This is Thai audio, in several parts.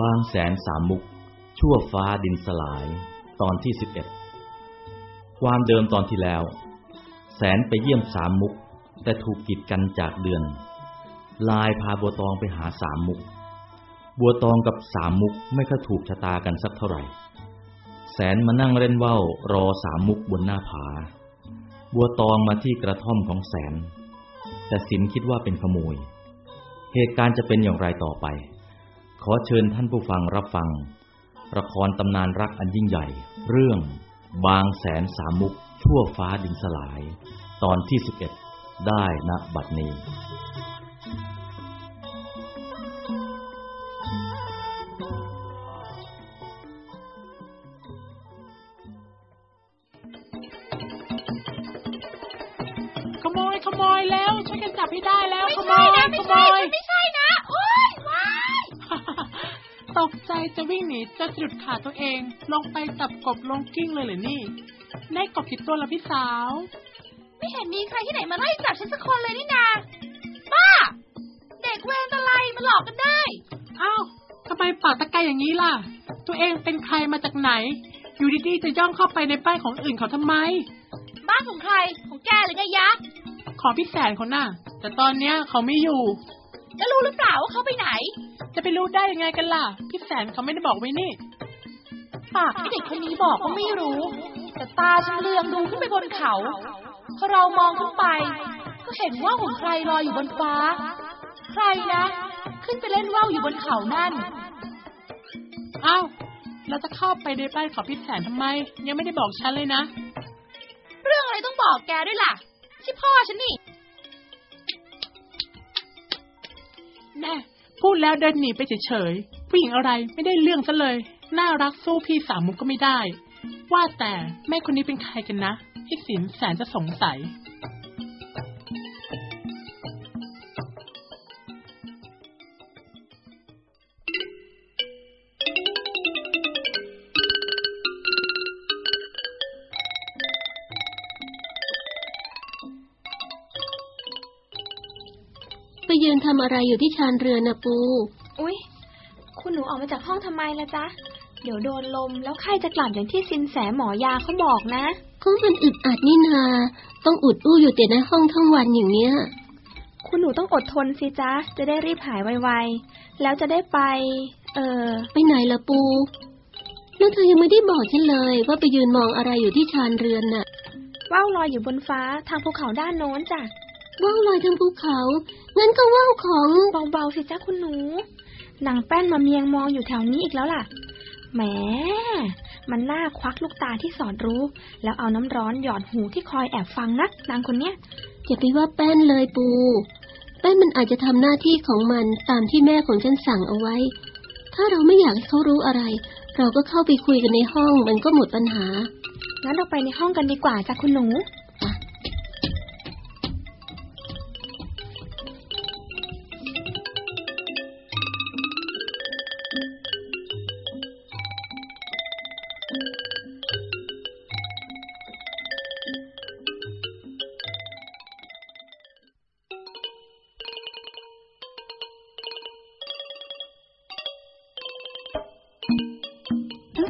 บางแสนสามมุก ชั่วฟ้าดินสลาย ตอนที่สิบเอ็ดความเดิมตอนที่แล้ว แสนไปเยี่ยมสามมุก แต่ถูกกีดกันจากเดือน ลายพาบัวตองไปหาสามมุก บัวตองกับสามมุกไม่ค่อยถูกชะตากันสักเท่าไหร่ แสนมานั่งเล่นว่าวรอสามมุกบนหน้าผา บัวตองมาที่กระท่อมของแสน แต่สินคิดว่าเป็นขโมย เหตุการณ์จะเป็นอย่างไรต่อไป อเชิญท่านผู้ฟังรับฟัง ละครตำนานรักอันยิ่งใหญ่ เรื่องบางแสนสามมุกชั่วฟ้าดินสลาย ตอนที่สิบเอ็ดได้ณบัดนี้ขโมยขโมยแล้วช่วยกันจับให้ได้แล้วไม่ขโมใช่ยนะขไม่โมใช่ย ตกใจจะวิ่งหนีจะสะดุดขาตัวเอง ลงไปจับกบลงกิ้งเลยเหรือนี่ได้กบกี่ตัวละพี่สาว ไม่เห็นมีใครที่ไหนมาไล่จับฉันสักคนเลยนี่นาบ้า เด็กเวรอะไรมาหลอกกันได้อ้าวทำไมปากตะไกรอย่างนี้ล่ะ ตัวเองเป็นใครมาจากไหน อยู่ดีๆจะย่องเข้าไปในบ้านของอื่นเขาทำไม บ้านของใครของแกหรือไงยักษ์ขอพี่แสนเขาน่ะ แต่ตอนเนี้ยเขาไม่อยู่ แล้วรู้หรือเปล่าว่าเขาไปไหน จะไปรู้ได้ยังไงกันล่ะ พี่แสนเขาไม่ได้บอกไว้นี่ ปากไอเด็กคนนี้บอกว่าไม่รู้ แต่ตาฉันเลืองดูขึ้นไปบนเขาพอเรามองขึ้นไป ก็เห็นว่าวของใครลอยอยู่บนฟ้า ใครนะ ขึ้นไปเล่นว่าวอยู่บนเขานั่นอ้าวเราจะเข้าไปในบ้านของพี่แสนทำไม ยังไม่ได้บอกฉันเลยนะ เรื่องอะไรต้องบอกแกด้วยล่ะใช่พ่อฉันนี่ แน่พูดแล้วเดินหนีไปเฉยๆ ผู้หญิงอะไรไม่ได้เรื่องซะเลย น่ารักสู้พี่สาวมุกก็ไม่ได้ ว่าแต่แม่คนนี้เป็นใครกันนะพี่สินแสนจะสงสัย ไปยืนทำอะไรอยู่ที่ชานเรือนนะปู อุ๊ย คุณหนูออกมาจากห้องทำไมละจ๊ะ เดี๋ยวโดนลมแล้วใครจะกลับอย่างที่สินแสหมอยาเขาบอกนะ ก็มันอึดอัดนี่นา ต้องอุดอู้อยู่แต่ในห้องทั้งวันอย่างเนี้ย คุณหนูต้องอดทนสิจ๊ะ จะได้รีบหายไวๆ แล้วจะได้ไป เออ ไปไหนละปู แล้วเธอยังไม่ได้บอกฉันเลย ว่าไปยืนมองอะไรอยู่ที่ชานเรือนน่ะ ว่าวลอยอยู่บนฟ้าทางภูเขาด้านโน้นจ้ะ ว่าวลอยทั้งภูเขา งั้นก็ว่าวของเบาๆสิจ๊ะคุณหนู นางแป้นมาเมียงมองอยู่แถวนี้อีกแล้วล่ะ แหม มันน่าควักลูกตาที่สอดรู้ แล้วเอาน้ำร้อนหยอดหูที่คอยแอบฟังนักนางคนเนี้ยอย่าไปว่าแป้นเลยปู แป้นมันอาจจะทำหน้าที่ของมันตามที่แม่ของฉันสั่งเอาไว้ ถ้าเราไม่อยากให้เขารู้อะไร เราก็เข้าไปคุยกันในห้องมันก็หมดปัญหา งั้นเราไปในห้องกันดีกว่าจ้ะคุณหนู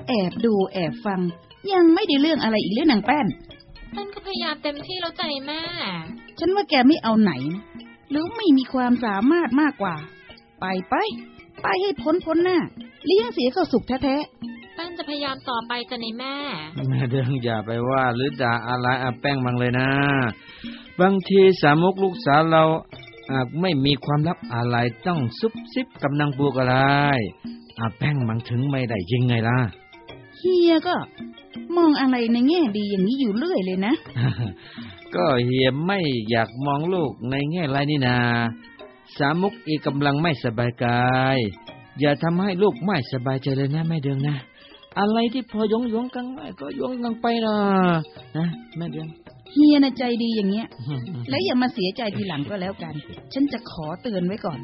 แอบดูแอบฟัง ยังไม่ได้เรื่องอะไรอีกเรื่องนางแป้นท่านก็พยายามเต็มที่แล้วใจแม่ ฉันว่าแกไม่เอาไหนนะหรือไม่มีความสามารถมากกว่า ไปไป ไปให้พ้นพ้นหน้าเลี้ยงเสียเข้าสุขแท้แป้นจะพยายามต่อไปจะในแม่แม่เดืองอย่าไปว่า หรือด่าอะไรอาแป้งบางเลยนะ บางทีสามุกลูกสาวเราอาจไม่มีความลับอะไรต้องซุบซิบกับนางบัวก็ได้อาแป้งบางถึงไม่ได้ยิงไงล่ะๆ เฮียก็ มองอะไรในแง่ดีอย่างนี้อยู่เรื่อยเลยนะ ก็เฮียไม่อยากมองลูกในแง่ไรายนี่นา สามุกอีกกำลังไม่สบายกาย อย่าทำให้ลูกไม่สบายใจเลยนะแม่เดืองนะ อะไรที่พอยงยงๆกันไว้ก็ยงกันไปนะนะแม่เดืองเฮียน่ะใจดีอย่างเงี้ย และอย่ามาเสียใจทีหลังก็แล้วกัน ฉันจะขอเตือนไว้ก่อน